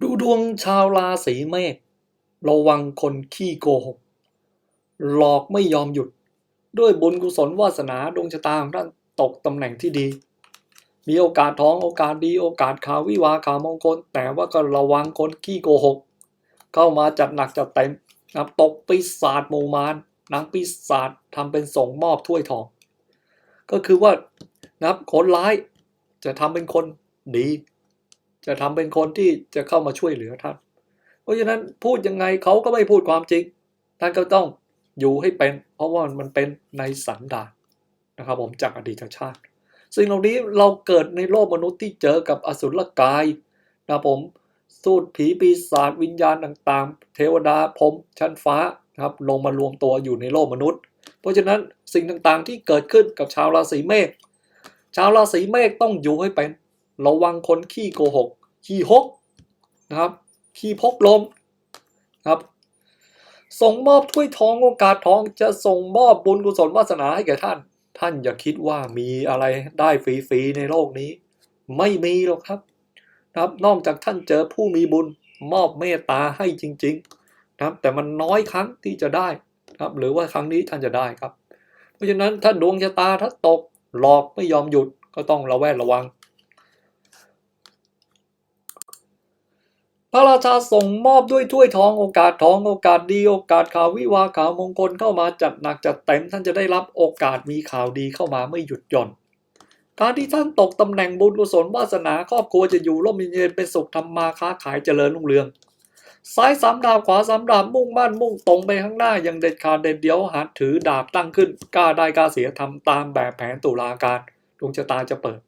ดูดวงชาวราศีเมษระวังคนขี้โกหก หลอกไม่ยอมหยุด ด้วยบุญกุศลวาสนาดวงชะตาของท่านตกตำแหน่งที่ดี มีโอกาสท้องโอกาสดีโอกาสข่าววิวาข่าวมงคล แต่ว่าก็ระวังคนขี้โกหก เข้ามาจัดหนักจัดเต็มนับตกปีศาจหมู่มารนางปีศาจทำเป็นส่งมอบถ้วยทอง ก็คือว่านับคนร้ายจะทำเป็นคนดี จะทำเป็นคนที่จะเข้ามาช่วยเหลือท่าน เพราะฉะนั้นพูดยังไงเขาก็ไม่พูดความจริง ท่านก็ต้องอยู่ให้เป็น เพราะว่ามันเป็นในสันดานนะครับผมจากอดีตชาติ สิ่งเหล่านี้เราเกิดในโลกมนุษย์ที่เจอกับอสุรกายนะครับผมสูตรผีปีศาจวิญญาณต่างๆ เทวดาพรมชั้นฟ้านะครับลงมารวมตัวอยู่ในโลกมนุษย์ เพราะฉะนั้นสิ่งต่างๆที่เกิดขึ้นกับชาวราศีเมษชาวราศีเมษต้องอยู่ให้เป็น ระวังคนขี้โกหก ขี้ฮกนะครับ ขี้พกลมครับ ส่งมอบถ้วยทองโอกาสทองจะส่งมอบบุญกุศลวาสนาให้แก่ท่าน ท่านอย่าคิดว่ามีอะไรได้ฟรีๆในโลกนี้ ไม่มีหรอกครับนะครับ นอกจากท่านเจอผู้มีบุญมอบเมตตาให้จริง ๆ นะครับ แต่มันน้อยครั้งที่จะได้นะครับ หรือว่าครั้งนี้ท่านจะได้ครับ เพราะฉะนั้นถ้าดวงชะตาถ้าตกหลอกไม่ยอมหยุดก็ต้องระแวดระวัง พระราชาส่งมอบด้วยถ้วยทองโอกาสทองโอกาสดีโอกาสข่าววิวาข่าวมงคลเข้ามาจัดหนักจัดเต็มท่านจะได้รับโอกาสมีข่าวดีเข้ามาไม่หยุดหย่อนการที่ท่านตกตำแหน่งบุญกุศลวาสนาครอบครัวจะอยู่ร่มเย็นเป็นสุขทำมาค้าขายเจริญรุ่งเรือง ซ้ายสามดาบขวาสามดาบมุ่งมั่นมุ่งตรงไปข้างหน้าอย่างเด็ดขาดเด็ดเดียวหันถือดาบตั้งขึ้นกล้าได้กล้าเสียทำตามแบบแผนตุลาการดวงชะตาจะเปิด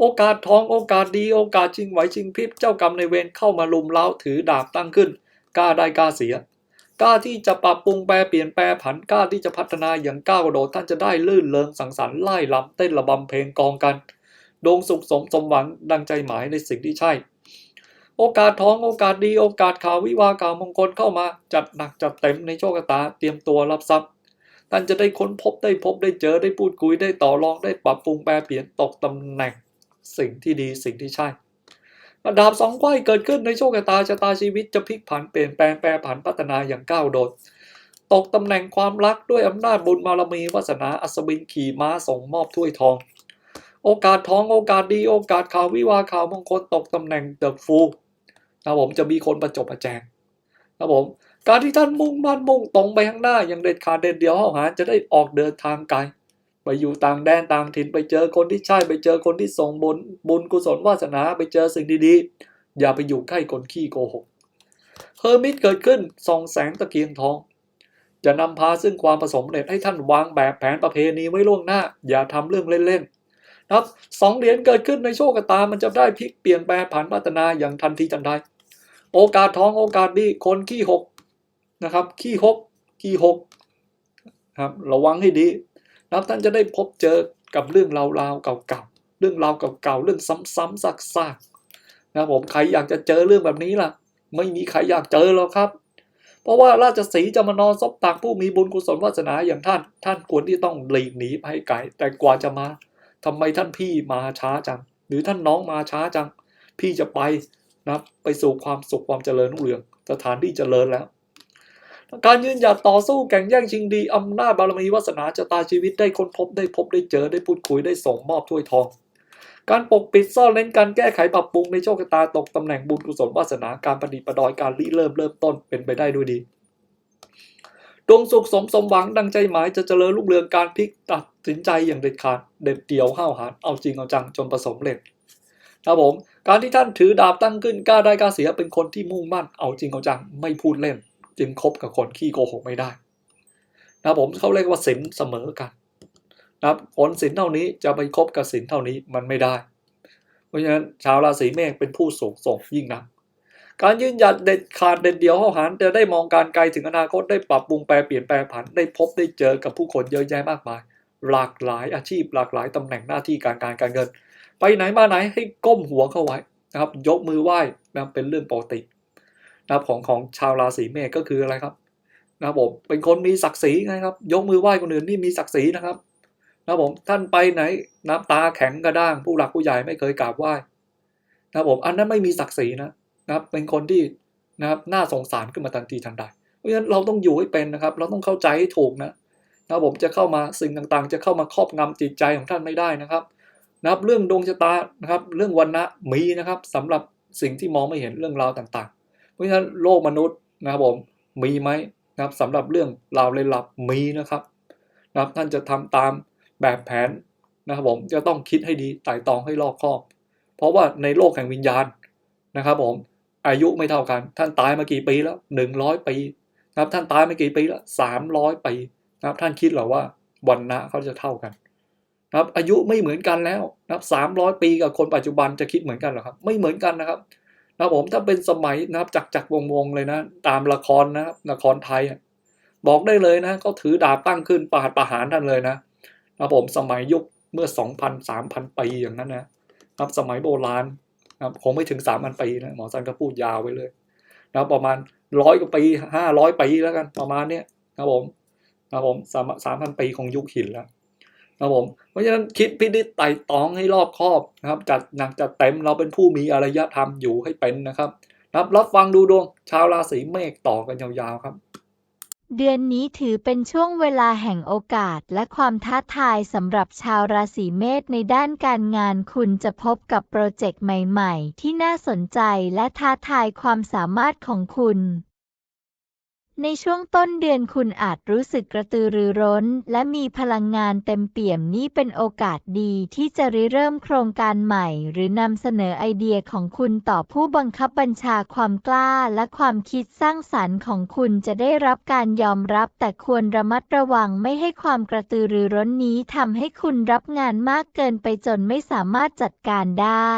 โอกาสทองโอกาสดีโอกาสชิงไหวชิงพริบเจ้ากรรมในเวรเข้ามาลุมเล้าถือดาบตั้งขึ้นกล้าได้กล้าเสียกล้าที่จะปรับปรุงแปรเปลี่ยนแปรผันกล้าที่จะพัฒนาอย่างก้าวกระโดดท่านจะได้ลื่นเริงสังสรรค์ไล่ลำเต้นระบำเพลงกองกันดวงสุขสมสมหวังดังใจหมายในสิ่งที่ใช่ โอกาสท้องโอกาสดีโอกาสข่าววิวาข่าวมงคลเข้ามาจัดหนักจัดเต็มในโชคชะตาเตรียมตัวรับทรัพย์ท่านจะได้ค้นพบได้พบได้เจอได้พูดคุยได้ต่อรองได้ปรับปรุงแปรเปลี่ยนตกตำแหน่ง สิ่งที่ดีสิ่งที่ใช่ดาบสองไขว้เกิดขึ้นในโชคชะตาชะตาชีวิตจะพลิกผันเปลี่ยนแปลงแปรผันพัฒนาอย่างก้าวโดด ตกตำแหน่งความรักด้วยอำนาจบุญบารมีวาสนาอัศวินขี่ม้าส่งมอบถ้วยทอง โอกาสทองโอกาสดีโอกาสข่าววิวาข่าวมงคลตกตำแหน่งเดอะฟูนะผมจะมีคนประจบประแจงนะผมการที่ท่านมุ่งมั่นมุ่งตรงไปข้างหน้าอย่างเด็ดขาดเด็ดเดียวเข้าหาจะได้ออกเดินทางไกล ไปอยู่ต่างแดนต่างถิ่นไปเจอคนที่ใช่ไปเจอคนที่ส่งบุญบุญกุศลวาสนาไปเจอสิ่งดีๆ อย่าไปอยู่ใกล้คนขี้โกหกเฮอร์มิตเกิดขึ้นส่องแสงตะเกียงทอง จะนำพาซึ่งความผสมเร็จให้ท่านวางแบบแผนประเพณีไว้ล่วงหน้า อย่าทำเรื่องเล่นๆนะครับสองเหรียญเกิดขึ้นในโชคตามันจะได้พลิกเปลี่ยนแปลผันพัฒนาอย่างทันทีทันใดโอกาสทองโอกาสดีคนขี้หกนะครับขี้หกขี้หกครับระวังให้ดี นะครับท่านจะได้พบเจอกับเรื่องราวๆเก่าๆเรื่องราวเก่าๆเรื่องซ้ำๆซากๆนะครับผมใครอยากจะเจอเรื่องแบบนี้ล่ะ ไม่มีใครอยากเจอหรอกครับ เพราะว่าราชสีจะมานอนซบตักผู้มีบุญกุศลวาสนาอย่างท่าน ท่านควรที่ต้องหลีกหนีไปไกลแต่กว่าจะมาทำไมท่านพี่มาช้าจัง หรือท่านน้องมาช้าจัง พี่จะไปนะไปสู่ความสุขความเจริญรุ่งเรืองสถานที่เจริญแล้ว การยืนหยัดต่อสู้แข่งแย่งชิงดีอำนาจบารมีวาสนาชะตาชีวิตได้ค้นพบได้พบได้เจอได้พูดคุยได้ส่งมอบถ้วยทอง การปกปิดซ่อนเล้นการแก้ไขปรับปรุงในโชคชะตาตกตำแหน่งบุญกุศลวาสนาการประดิษฐ์ประดอยการริเริ่มเริ่มต้นเป็นไปได้ด้วยดีดวงสุขสมสมหวังดังใจหมายจะเจริญรุ่งเรืองการพลิกตัดสินใจอย่างเด็ดขาดเด็ดเดี่ยวห้าวหาญเอาจริงเอาจังจนประสบเร็จครับผม การที่ท่านถือดาบตั้งขึ้นกล้าได้กล้าเสียเป็นคนที่มุ่งมั่นเอาจริงเอาจังไม่พูดเล่น จึงคบกับคนขี้โกหกไม่ได้นะผมเขาเรียกว่าสินเสมอกันนะครับคนสินเท่านี้จะไปคบกับสินเท่านี้มันไม่ได้ เพราะฉะนั้นชาวราศีเมษเป็นผู้สูงส่งยิ่งนักการยืนหยัดเด็ดขาดเด็ดเดียวเข้าหารจะได้มองการไกลถึงอนาคตได้ปรับปรุงแปลเปลี่ยนแปลผันได้พบได้เจอกับผู้คนเยอะแยะมากมาย หลากหลายอาชีพ หลากหลายตำแหน่งหน้าที่การการการเงิน ไปไหนมาไหนให้ก้มหัวเข้าไว้นะครับ ยกมือไหว้นะเป็นเรื่องปกติ นะของของชาวราศีเมษก็คืออะไรครับนะครับผมเป็นคนมีศักดิ์ศรีไงครับ ยกมือไหว้คนอื่นนี่มีศักดิ์ศรีนะครับนะครับผมท่านไปไหนน้ำตาแข็งกระด้าง ผู้หลักผู้ใหญ่ไม่เคยกราบไหว้นะครับผมอันนั้นไม่มีศักดิ์ศรีนะนะครับ เป็นคนที่นะครับน่าสงสารขึ้นมาทันทีทันใดเพราะฉะนั้นเราต้องอยู่ให้เป็นนะครับ เราต้องเข้าใจให้ถูกนะนะครับผมจะเข้ามาสิ่งต่างๆ จะเข้ามาครอบงำจิตใจของท่านไม่ได้นะครับนะครับเรื่องดวงชะตานะครับ เรื่องวันนะมีนะครับสำหรับสิ่งที่มองไม่เห็นเรื่องราวต่างๆ เพราะฉะนั้นโลกมนุษย์นะครับผมมีไหมนะครับสำหรับเรื่องราวเลยลับมีนะครับนะครับท่านจะทำตามแบบแผนนะครับผมจะต้องคิดให้ดีไต่ตองให้รอบคอบ เพราะว่าในโลกแห่งวิญญาณนะครับผมอายุไม่เท่ากัน ท่านตายมากี่ปีแล้วหนึ่งร้อยปีนะครับท่านตายมากี่ปีแล้วสามร้อยปีนะครับท่านคิดหรอว่าวันนะเขาจะเท่ากันนะครับอายุไม่เหมือนกันแล้วนะครับสามร้อยปีกับคนปัจจุบันจะคิดเหมือนกันหรอครับ ไม่เหมือนกันนะครับ นะผมถ้าเป็นสมัยนะครับจักจักวงวงเลยนะ ตามละครนะครับละครไทยบอกได้เลยนะเขาถือดาบตั้งขึ้นประหารประหารท่านเลยนะนะผมสมัยยุคเมื่อสองพันสามพันปีอย่างนั้นนะครับสมัยโบราณนะครับคงไม่ถึงสามพันปีนะหมอสันก็พูดยาวไว้เลยนะรประมาณร้อยกว่าปีห้าร้อยปีแล้วกันประมาณเนี้ยนะผมนะผมสามสามพันปีของยุคหินแล้ว นะครับผมเพราะฉะนั้นคิดพินิจไต่ตองให้รอบคอบนะครับ จัดหนักจัดเต็มเราเป็นผู้มีอารยธรรมอยู่ให้เป็นนะครับรับรับฟังดูดวง ชาวราศีเมษต่อกันยาวๆครับ เดือนนี้ถือเป็นช่วงเวลาแห่งโอกาสและความท้าทายสำหรับชาวราศีเมษในด้านการงานคุณจะพบกับโปรเจกต์ใหม่ ๆ ที่น่าสนใจและท้าทายความสามารถของคุณ ในช่วงต้นเดือนคุณอาจรู้สึกกระตือรือร้น และมีพลังงานเต็มเปี่ยมนี่เป็นโอกาสดีที่จะริเริ่มโครงการใหม่ หรือนำเสนอไอเดียของคุณต่อผู้บังคับบัญชาความกล้าและความคิดสร้างสรรค์ของคุณจะได้รับการยอมรับ แต่ควรระมัดระวังไม่ให้ความกระตือรือร้นนี้ทำให้คุณรับงานมากเกินไปจนไม่สามารถจัดการได้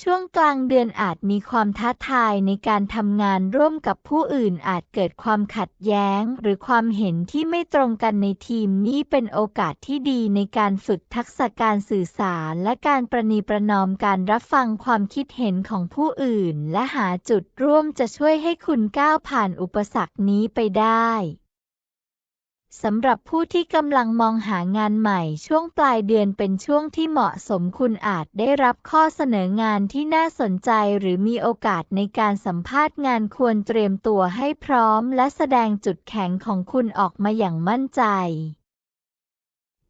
ช่วงกลางเดือนอาจมีความท้าทายในการทำงานร่วมกับผู้อื่นอาจเกิดความขัดแย้ง หรือความเห็นที่ไม่ตรงกันในทีมนี่เป็นโอกาสที่ดีในการฝึกทักษะการสื่อสาร และการประนีประนอมการรับฟังความคิดเห็นของผู้อื่น และหาจุดร่วมจะช่วยให้คุณก้าวผ่านอุปสรรคนี้ไปได้ สำหรับผู้ที่กำลังมองหางานใหม่ช่วงปลายเดือนเป็นช่วงที่เหมาะสมคุณอาจได้รับข้อเสนองานที่น่าสนใจหรือมีโอกาสในการสัมภาษณ์งานควรเตรียมตัวให้พร้อมและแสดงจุดแข็งของคุณออกมาอย่างมั่นใจ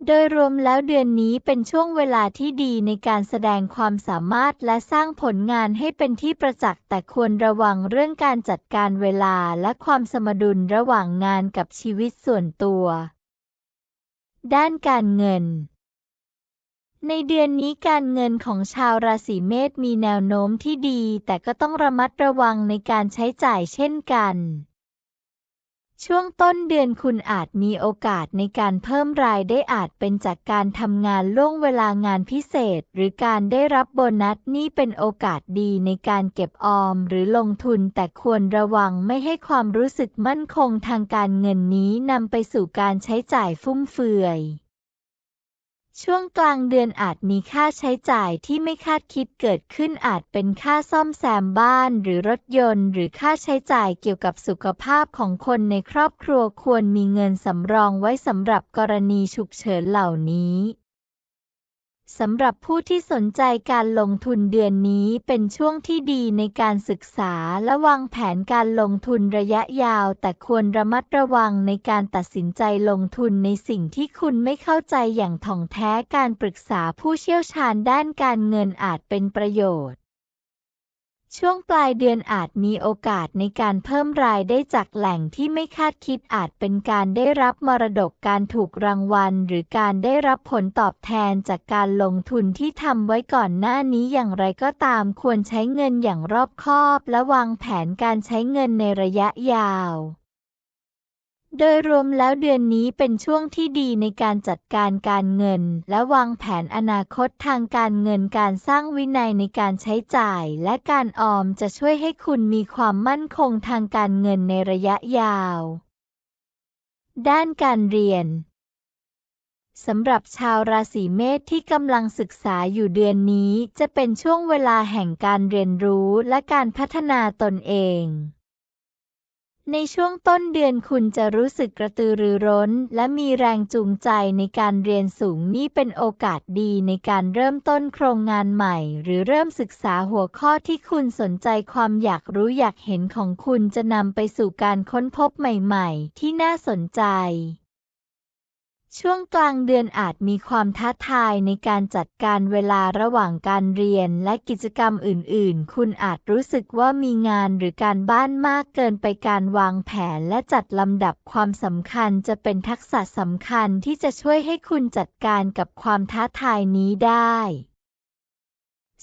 โดยรวมแล้วเดือนนี้เป็นช่วงเวลาที่ดีในการแสดงความสามารถและสร้างผลงานให้เป็นที่ประจักษ์แต่ควรระวังเรื่องการจัดการเวลาและความสมดุลระหว่างงานกับชีวิตส่วนตัว ด้านการเงิน ในเดือนนี้การเงินของชาวราศีเมษมีแนวโน้มที่ดี แต่ก็ต้องระมัดระวังในการใช้จ่ายเช่นกัน ช่วงต้นเดือนคุณอาจมีโอกาสในการเพิ่มรายได้อาจเป็นจากการทำงานล่วงเวลางานพิเศษ หรือการได้รับโบนัสนี่เป็นโอกาสดีในการเก็บออมหรือลงทุนแต่ควรระวังไม่ให้ความรู้สึกมั่นคงทางการเงินนี้นำไปสู่การใช้จ่ายฟุ่มเฟือย ช่วงกลางเดือนอาจมีค่าใช้จ่ายที่ไม่คาดคิดเกิดขึ้นอาจเป็นค่าซ่อมแซมบ้านหรือรถยนต์ หรือค่าใช้จ่ายเกี่ยวกับสุขภาพของคนในครอบครัวควรมีเงินสำรองไว้สำหรับกรณีฉุกเฉินเหล่านี้ สำหรับผู้ที่สนใจการลงทุนเดือนนี้เป็นช่วงที่ดีในการศึกษาและวางแผนการลงทุนระยะยาว แต่ควรระมัดระวังในการตัดสินใจลงทุนในสิ่งที่คุณไม่เข้าใจอย่างถ่องแท้การปรึกษาผู้เชี่ยวชาญด้านการเงินอาจเป็นประโยชน์ ช่วงปลายเดือนอาจมีโอกาสในการเพิ่มรายได้จากแหล่งที่ไม่คาดคิดอาจเป็นการได้รับมรดกการถูกรางวัล หรือการได้รับผลตอบแทนจากการลงทุนที่ทำไว้ก่อนหน้านี้อย่างไรก็ตามควรใช้เงินอย่างรอบคอบ และวางแผนการใช้เงินในระยะยาว โดยรวมแล้วเดือนนี้เป็นช่วงที่ดีในการจัดการการเงิน และวางแผนอนาคตทางการเงินการสร้างวินัยในการใช้จ่าย และการออมจะช่วยให้คุณมีความมั่นคงทางการเงินในระยะยาว ด้านการเรียนสำหรับชาวราศีเมษที่กำลังศึกษาอยู่เดือนนี้ จะเป็นช่วงเวลาแห่งการเรียนรู้และการพัฒนาตนเอง ในช่วงต้นเดือนคุณจะรู้สึกกระตือรือร้น และมีแรงจูงใจในการเรียนสูงนี่เป็นโอกาสดีในการเริ่มต้นโครงงานใหม่ หรือเริ่มศึกษาหัวข้อที่คุณสนใจความอยากรู้อยากเห็นของคุณจะนำไปสู่การค้นพบใหม่ ๆ ที่น่าสนใจ ช่วงกลางเดือนอาจมีความท้าทายในการจัดการเวลาระหว่างการเรียนและกิจกรรมอื่น ๆ คุณอาจรู้สึกว่ามีงานหรือการบ้านมากเกินไปการวางแผนและจัดลำดับความสำคัญจะเป็นทักษะสำคัญที่จะช่วยให้คุณจัดการกับความท้าทายนี้ได้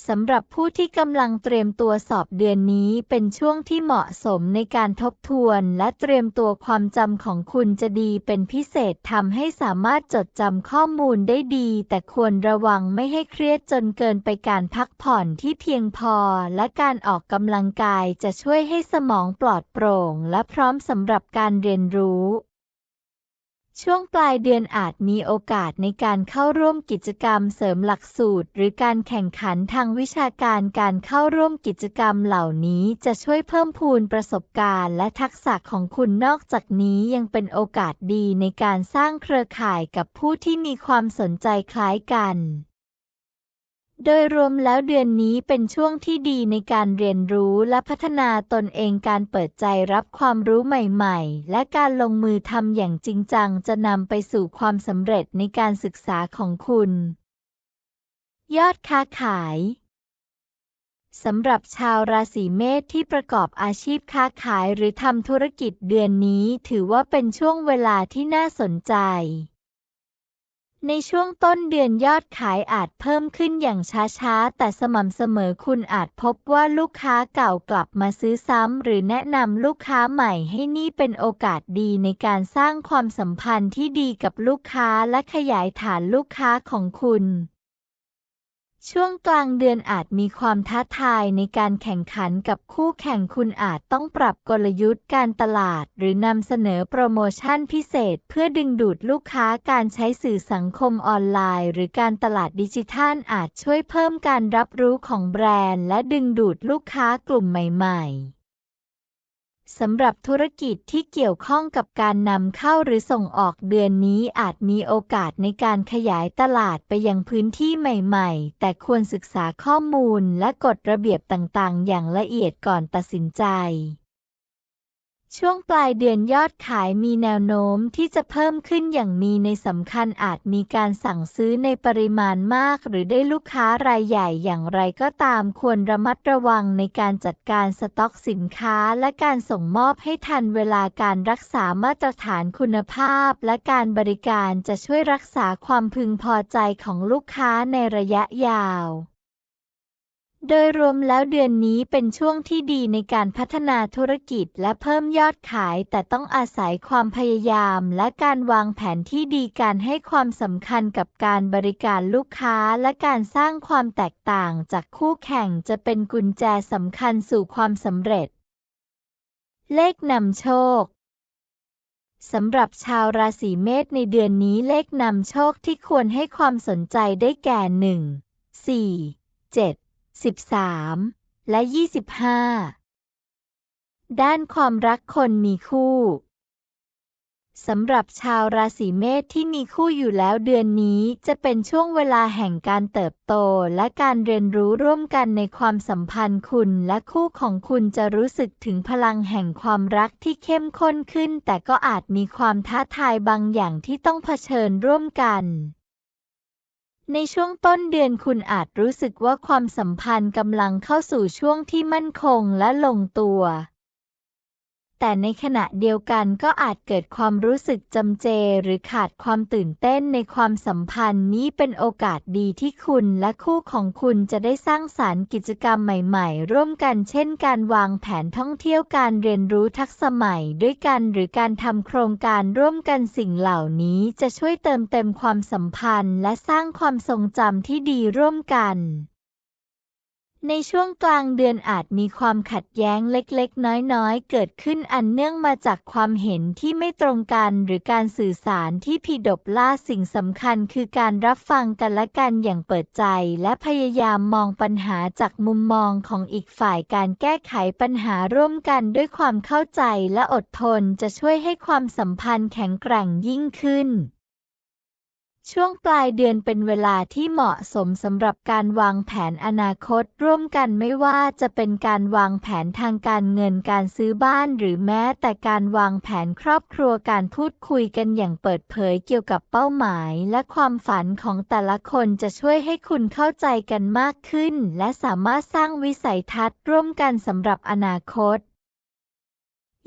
สำหรับผู้ที่กำลังเตรียมตัวสอบเดือนนี้เป็นช่วงที่เหมาะสมในการทบทวนและเตรียมตัวความจำของคุณจะดีเป็นพิเศษทำให้สามารถจดจำข้อมูลได้ดี แต่ควรระวังไม่ให้เครียดจนเกินไปการพักผ่อนที่เพียงพอ และการออกกำลังกายจะช่วยให้สมองปลอดโปร่ง และพร้อมสำหรับการเรียนรู้ ช่วงปลายเดือนอาจมีโอกาสในการเข้าร่วมกิจกรรมเสริมหลักสูตร หรือการแข่งขันทางวิชาการการเข้าร่วมกิจกรรมเหล่านี้จะช่วยเพิ่มพูนประสบการณ์และทักษะของคุณนอกจากนี้ยังเป็นโอกาสดีในการสร้างเครือข่ายกับผู้ที่มีความสนใจคล้ายกัน โดยรวมแล้วเดือนนี้เป็นช่วงที่ดีในการเรียนรู้และพัฒนาตนเองการเปิดใจรับความรู้ใหม่ๆ และการลงมือทำอย่างจริงจังจะนำไปสู่ความสำเร็จในการศึกษาของคุณ ยอดค้าขายสำหรับชาวราศีเมษที่ประกอบอาชีพค้าขายหรือทำธุรกิจเดือนนี้ถือว่าเป็นช่วงเวลาที่น่าสนใจ ในช่วงต้นเดือนยอดขายอาจเพิ่มขึ้นอย่างช้าๆ แต่สม่ำเสมอคุณอาจพบว่าลูกค้าเก่ากลับมาซื้อซ้ำหรือแนะนำลูกค้าใหม่ให้นี่เป็นโอกาสดีในการสร้างความสัมพันธ์ที่ดีกับลูกค้าและขยายฐานลูกค้าของคุณ ช่วงกลางเดือนอาจมีความท้าทายในการแข่งขันกับคู่แข่งคุณอาจต้องปรับกลยุทธ์การตลาด หรือนำเสนอโปรโมชั่นพิเศษ เพื่อดึงดูดลูกค้าการใช้สื่อสังคมออนไลน์ หรือการตลาดดิจิทัลอาจช่วยเพิ่มการรับรู้ของแบรนด์ และดึงดูดลูกค้ากลุ่มใหม่ ๆ สำหรับธุรกิจที่เกี่ยวข้องกับการนำเข้าหรือส่งออกเดือนนี้อาจมีโอกาสในการขยายตลาดไปยังพื้นที่ใหม่ๆ แต่ควรศึกษาข้อมูลและกฎระเบียบต่างๆ อย่างละเอียดก่อนตัดสินใจ ช่วงปลายเดือนยอดขายมีแนวโน้มที่จะเพิ่มขึ้นอย่างมีในสำคัญอาจมีการสั่งซื้อในปริมาณมาก หรือได้ลูกค้ารายใหญ่อย่างไรก็ตามควรระมัดระวังในการจัดการสต็อกสินค้าและการส่งมอบให้ทันเวลาการรักษามาตรฐานคุณภาพ และการบริการจะช่วยรักษาความพึงพอใจของลูกค้าในระยะยาว โดยรวมแล้วเดือนนี้เป็นช่วงที่ดีในการพัฒนาธุรกิจและเพิ่มยอดขาย แต่ต้องอาศัยความพยายามและการวางแผนที่ดีการให้ความสำคัญกับการบริการลูกค้าและการสร้างความแตกต่างจากคู่แข่งจะเป็นกุญแจสำคัญสู่ความสำเร็จ เลขนำโชคสำหรับชาวราศีเมษในเดือนนี้เลขนำโชคที่ควรให้ความสนใจได้แก่1 4 7 13 และ 25 ด้านความรักคนมีคู่สำหรับชาวราศีเมษที่มีคู่อยู่แล้วเดือนนี้จะเป็นช่วงเวลาแห่งการเติบโตและการเรียนรู้ร่วมกันในความสัมพันธ์คุณและคู่ของคุณจะรู้สึกถึงพลังแห่งความรักที่เข้มข้นขึ้น แต่ก็อาจมีความท้าทายบางอย่างที่ต้องเผชิญร่วมกัน ในช่วงต้นเดือนคุณอาจรู้สึกว่าความสัมพันธ์กำลังเข้าสู่ช่วงที่มั่นคงและลงตัว แต่ในขณะเดียวกันก็อาจเกิดความรู้สึกจำเจหรือขาดความตื่นเต้นในความสัมพันธ์นี้เป็นโอกาสดีที่คุณและคู่ของคุณจะได้สร้างสารรค์กิจกรรมใหม่ๆ ร่วมกันเช่นการวางแผนท่องเที่ยวการเรียนรู้ทักษะใหม่ด้วยกันหรือการทำโครงการร่วมกันสิ่งเหล่านี้จะช่วยเติมเต็มความสัมพันธ์ และสร้างความทรงจำที่ดีร่วมกัน ในช่วงกลางเดือนอาจมีความขัดแย้งเล็กๆ น้อยๆ เกิดขึ้นอันเนื่องมาจากความเห็นที่ไม่ตรงกันหรือการสื่อสารที่ผิดบล่าสิ่งสำคัญคือการรับฟังกันและกันอย่างเปิดใจ และพยายามมองปัญหาจากมุมมองของอีกฝ่ายการแก้ไขปัญหาร่วมกันด้วยความเข้าใจและอดทนจะช่วยให้ความสัมพันธ์แข็งแกร่งยิ่งขึ้น ช่วงปลายเดือนเป็นเวลาที่เหมาะสมสำหรับการวางแผนอนาคตร่วมกันไม่ว่าจะเป็นการวางแผนทางการเงินการซื้อบ้านหรือแม้แต่การวางแผนครอบครัวการพูดคุยกันอย่างเปิดเผยเกี่ยวกับเป้าหมาย และความฝันของแต่ละคนจะช่วยให้คุณเข้าใจกันมากขึ้น และสามารถสร้างวิสัยทัศน์ร่วมกันสำหรับอนาคต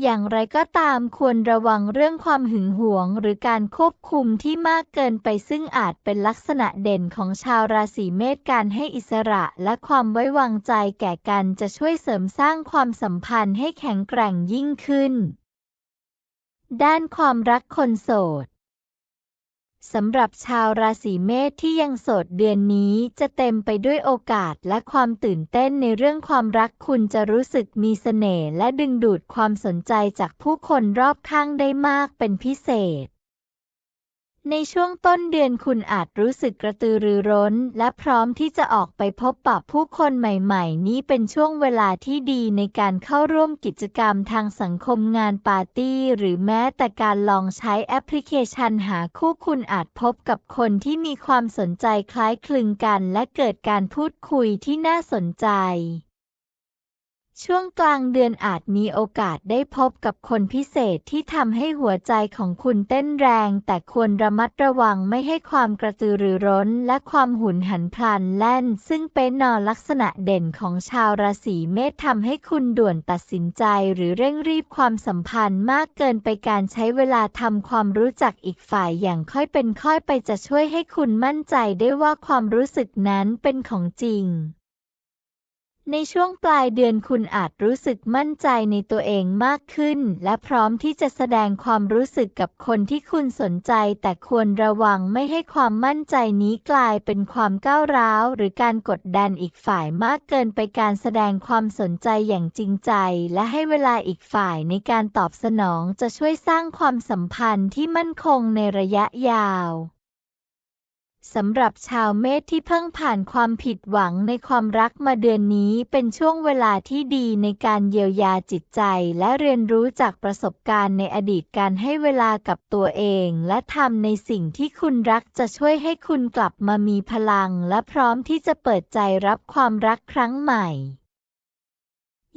อย่างไรก็ตามควรระวังเรื่องความหึงหวง หรือการควบคุมที่มากเกินไปซึ่งอาจเป็นลักษณะเด่นของชาวราศีเมษการให้อิสระและความไว้วางใจแก่กันจะช่วยเสริมสร้างความสัมพันธ์ให้แข็งแกร่งยิ่งขึ้น ด้านความรักคนโสด สำหรับชาวราศีเมษที่ยังโสดเดือนนี้จะเต็มไปด้วยโอกาสและความตื่นเต้นในเรื่องความรักคุณจะรู้สึกมีเสน่ห์และดึงดูดความสนใจจากผู้คนรอบข้างได้มากเป็นพิเศษ ในช่วงต้นเดือนคุณอาจรู้สึกกระตือรือร้น และพร้อมที่จะออกไปพบปะผู้คนใหม่ๆ นี้เป็นช่วงเวลาที่ดีในการเข้าร่วมกิจกรรมทางสังคมงานปาร์ตี้ หรือแม้แต่การลองใช้แอปพลิเคชันหาคู่คุณอาจพบกับคนที่มีความสนใจคล้ายคลึงกัน และเกิดการพูดคุยที่น่าสนใจ ช่วงกลางเดือนอาจมีโอกาสได้พบกับคนพิเศษที่ทำให้หัวใจของคุณเต้นแรง แต่ควรระมัดระวังไม่ให้ความกระตือรือร้น และความหุนหันพลันแล่น ซึ่งเป็นนอลักษณะเด่นของชาวราศีเมษทำให้คุณด่วนตัดสินใจหรือเร่งรีบความสัมพันธ์มากเกินไปการใช้เวลาทำความรู้จักอีกฝ่ายอย่างค่อยเป็นค่อยไปจะช่วยให้คุณมั่นใจได้ว่าความรู้สึกนั้นเป็นของจริง ในช่วงปลายเดือนคุณอาจรู้สึกมั่นใจในตัวเองมากขึ้น และพร้อมที่จะแสดงความรู้สึกกับคนที่คุณสนใจ แต่ควรระวังไม่ให้ความมั่นใจนี้กลายเป็นความก้าวร้าว หรือการกดดันอีกฝ่ายมากเกินไปการแสดงความสนใจอย่างจริงใจ และให้เวลาอีกฝ่ายในการตอบสนองจะช่วยสร้างความสัมพันธ์ที่มั่นคงในระยะยาว สำหรับชาวเมษที่เพิ่งผ่านความผิดหวังในความรักมาเดือนนี้เป็นช่วงเวลาที่ดีในการเยียวยาจิตใจและเรียนรู้จากประสบการณ์ในอดีตการให้เวลากับตัวเอง และทำในสิ่งที่คุณรักจะช่วยให้คุณกลับมามีพลัง และพร้อมที่จะเปิดใจรับความรักครั้งใหม่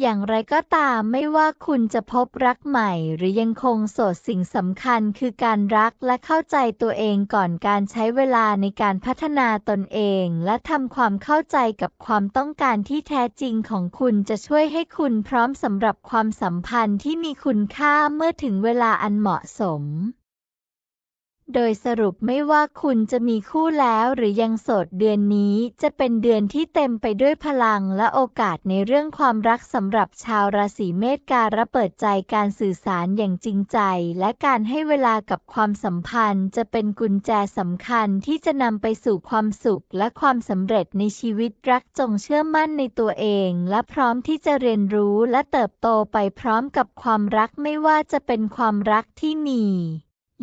อย่างไรก็ตามไม่ว่าคุณจะพบรักใหม่ หรือยังคงโสดสิ่งสำคัญคือการรักและเข้าใจตัวเองก่อนการใช้เวลาในการพัฒนาตนเอง และทำความเข้าใจกับความต้องการที่แท้จริงของคุณจะช่วยให้คุณพร้อมสำหรับความสัมพันธ์ที่มีคุณค่าเมื่อถึงเวลาอันเหมาะสม โดยสรุปไม่ว่าคุณจะมีคู่แล้วหรือยังโสดเดือนนี้จะเป็นเดือนที่เต็มไปด้วยพลังและโอกาสในเรื่องความรักสำหรับชาวราศีเมษการะเปิดใจการสื่อสารอย่างจริงใจ และการให้เวลากับความสัมพันธ์ จะเป็นกุญแจสำคัญที่จะนำไปสู่ความสุขและความสำเร็จในชีวิตรักจงเชื่อมั่นในตัวเอง และพร้อมที่จะเรียนรู้และเติบโตไปพร้อมกับความรักไม่ว่าจะเป็นความรักที่มี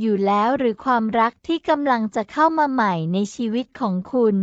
อยู่แล้วหรือความรักที่กำลังจะเข้ามาใหม่ในชีวิตของคุณ